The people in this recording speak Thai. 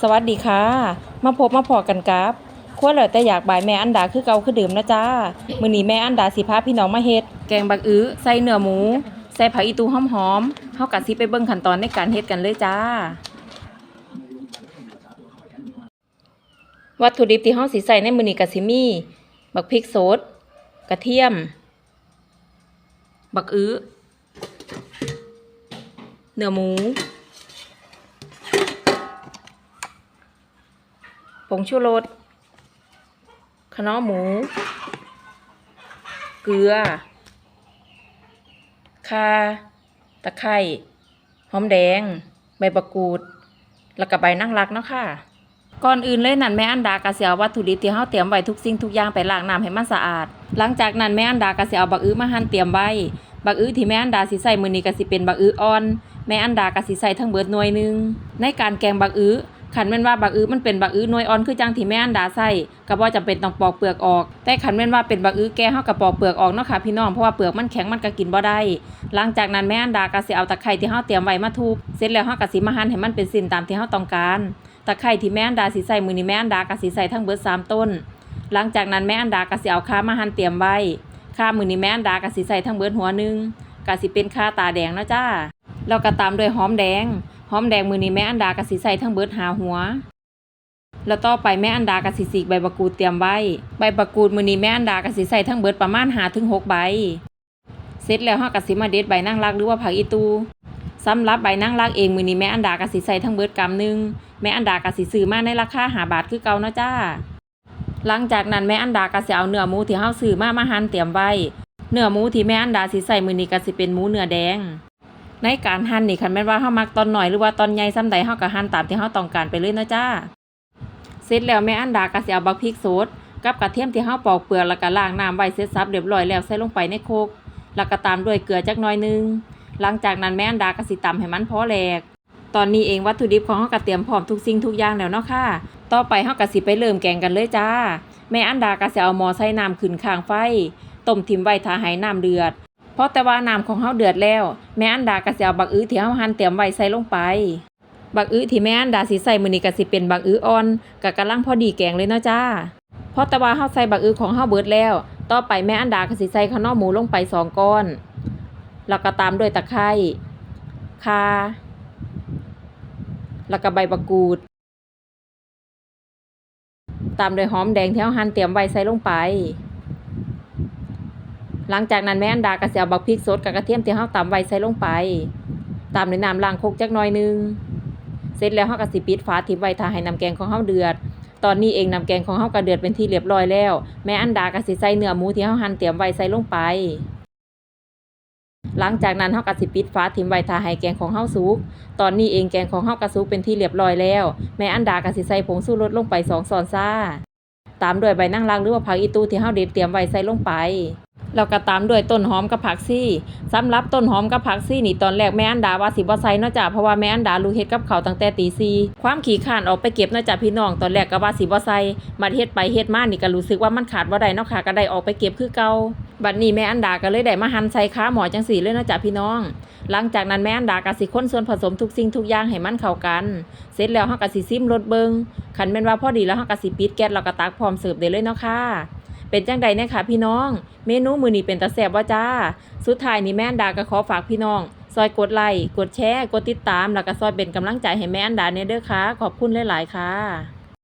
สวัสดีค่ะ มาพบมาพอกันกับครัวเหลือแต่อยากบายแม่อันดาคือเกาคือเดิมนะจ้า มื้อนี้แม่อันดาสิพาพี่น้องมาเฮ็ด แกงบักอื้อใส่เนื้อหมู ใส่ผักอีตูหอมๆเฮาก็สิไปเบิ่งขั้นตอนในการเฮ็ดกันเลยจ้า วัตถุดิบที่เฮาสิใส่ในมื้อนี้ก็สิมีบักพริกสด กระเทียม บักอื้อเนื้อหมู ผงชูรสขนอหมู เกลือข่าตะไคร้หอมแดง ใบบักกูด แล้วก็ใบนั่งรักเนาะค่ะ ก่อนอื่นเลยนั่นแม่อันดากะสิเอาวัตถุดิบที่เฮาเตรียมไว้ทุกสิ่งทุกอย่างไปล้างน้ำให้มันสะอาด หลังจากนั้นแม่อันดากะสิเอาบักอื้อมาหั่นเตรียมไว้ บักอื้อที่แม่อันดาสิใส่มื้อนี้ก็สิเป็นบักอื้ออ่อน แม่อันดากะสิใส่ทั้งเบิดหน่วยหนึง ในการแกงบักอื้อ ขันแม่นว่าบักอื้อมันเป็นบักอื้อหน่วยอ่อนคือจังที่แม่อันดาใส่ก็บ่จำเป็นต้องปอกเปลือกออก แต่ขันแม่นว่าเป็นบักอื้อแก่เฮาก็ปอกเปลือกออกเนาะค่ะพี่น้องเพราะว่าเปลือกมันแข็งมันก็กินบ่ได้ หลังจากนั้นแม่อันดาก็สิเอาตะไคร้ที่เฮาเตรียมไว้มาทุบเสร็จแล้วเฮาก็สิมาหั่นให้มันเป็นสิ้นตามที่เฮาต้องการตะไคร้ที่แม่อันดาสิใส่มื้อนี้แม่อันดาก็สิใส่ทั้งเบิดสามต้น หลังจากนั้นแม่อันดาก็สิเอาข่ามาหั่นเตรียมไว้ข่ามื้อนี้แม่อันดาก็สิใส่ทั้งเบิดหัวหนึงก็สิเป็นข่าตาแดงเนาะจ้าแล้วก็ตามด้วยหอมแดง หอมแดงมือนี้แม่อันดาก็สิใส่ทั้งเบิดหาหัว แล้วต่อไปแม่อันดาก็สิสีใบบักกูดเตรียมไว้ ใบบักกูดมือนี้แม่อันดาก็สิใส่ทั้งเบิดประมาณ5ถึง6ใบ เสร็จแล้วเฮาก็สิมาเด็ดใบนางรักหรือว่าผักอีตูสำหรับใบนางรักเองมือนี้แม่อันดาก็สิใส่ทั้งเบิดกำหนึ่งแม่อันดาก็สิซื้อมาในราคาหาบาทคือเก่าเนาะจ้า หลังจากนั้นแม่อันดาก็สิเอาเนื้อหมูที่เฮาซื้อมามาหั่นเตรียมไว้ เนื้อหมูที่แม่อันดาสิใส่มือนี้ก็สิเป็นหมูเนื้อแดง ในการหั่นนี่คันแม่นว่าเฮามักตอนหน้อยหรือว่าตอนใหญ่ซำใดเฮาก็หั่นตามที่เฮาต้องการไปเลยเนาะจ้า เสร็จแล้วแม่อันดาก็สิเอาบักพริกสดกับกระเทียมที่เฮาปอกเปลือกแล้วก็ล้างน้ำไว้เสร็จสับเรียบร้อยแล้วใส่ลงไปในโคกแล้วก็ตามด้วยเกลือจักหน่อยหนึง หลังจากนั้นแม่อันดาก็สิตำให้มันพอแหลก ตอนนี้เองวัตถุดิบของเฮาก็เตรียมพร้อมทุกสิ่งทุกอย่างแล้วเนาะค่ะ ต่อไปเฮาก็สิไปเริ่มแกงกันเลยจ้า แม่อันดาก็สิเอาหม้อใส่น้ำขึ้นข้างไฟต้มทิมไว้ถ้าให้น้ำเดือด เพราะแต่ว่าน้ำของเฮาเดือดแล้ว แม่อันดาก็สิเอาบักอื้อที่เฮาหั่นเตรียมไว้ใส่ลงไป บักอื้อที่แม่อันดาสิใส่มื้อนี้ก็สิเป็นบักอื้ออ่อนก็กำลังพอดีแกงเลยเนาะจ้าเพราะแต่ว่าเฮาใส่บักอื้อของเฮาเบิดแล้ว ต่อไปแม่อันดาก็สิใส่ข้าวหนอหมูลงไปสองก้อน แล้วก็ตามด้วยตะไคร้ข่าแล้วก็ใบบักกูด ตามด้วยหอมแดงที่เฮาหั่นเตรียมไว้ใส่ลงไป หลังจากนั้นแม่อันดาก็สิเอาบักพริกสดกับกระเทียมที่เฮาตำไว้ใส่ลงไปตามด้วยน้ำล้างคกจักหน่อยหนึง เสร็จแล้วเฮาก็สิปิดฝาทิ้งไว้ถ้าให้น้ำแกงของเฮาเดือด ตอนนี้เองน้ำแกงของเฮาก็เดือดเป็นที่เรียบร้อยแล้ว แม่อันดาก็สิใส่เนื้อหมูที่เฮาหั่นเตรียมไว้ใส่ลงไป หลังจากนั้นเฮาก็สิปิดฝาทิ้งไว้ถ้าให้แกงของเฮาสุก ตอนนี้เองแกงของเฮาก็สุกเป็นที่เรียบร้อยแล้ว แม่อันดาก็สิใส่ผงชูรสลงไปสองช้อนซ่าตามด้วยใบนางรักหรือว่าผักอีตูที่เฮาเด็ดเตรียมไว้ใส่ลงไป แล้วก็ตามด้วยต้นหอมกับผักซี่สำหรับต้นหอมกับผักซี่นี่ตอนแรกแม่อันดาว่าสิบ่ใส่เนาะจ้ะเพราะว่าแม่อันดาลูเฮ็ดกับเขาตั้งแต่ตีซีความขี้ข้านออกไปเก็บเนาะจ้ะพี่น้องตอนแรกก็ว่าสิบ่ใส่มาเฮ็ดไปเฮ็ดมานี่ก็รู้สึกว่ามันขาดบ่ได้เนาะค่ะก็ได้ออกไปเก็บคือเก่าบัดนี้แม่อันดาก็เลยได้มาหั่นใส่ขาหมอจังซี่เลยเนาะจ้ะพี่น้อง หลังจากนั้นแม่อันดาก็สิคนส่วนผสมทุกสิ่งทุกอย่างให้มันเข้ากัน เสร็จแล้วเฮาก็สิซิมรสเบิงคันแม่นว่าพอดีแล้วเฮาก็สิปิดแก๊สแล้วก็ตักพร้อมเสิร์ฟได้เลยเนาะค่ะ เป็นจังใดเนี่ยค่ะพี่น้อง เมนูมือนี้เป็นตาแสบว่าจ้า สุดท้ายนี่แม่อันดาก็ขอฝากพี่น้อง ซอยกดไลค์กดแชร์ กดติดตาม แล้วก็ซอยเป็นกำลังใจให้แม่อันดาเนี่ยเด้อค่ะ ขอบคุณหลาย ๆ ค่ะ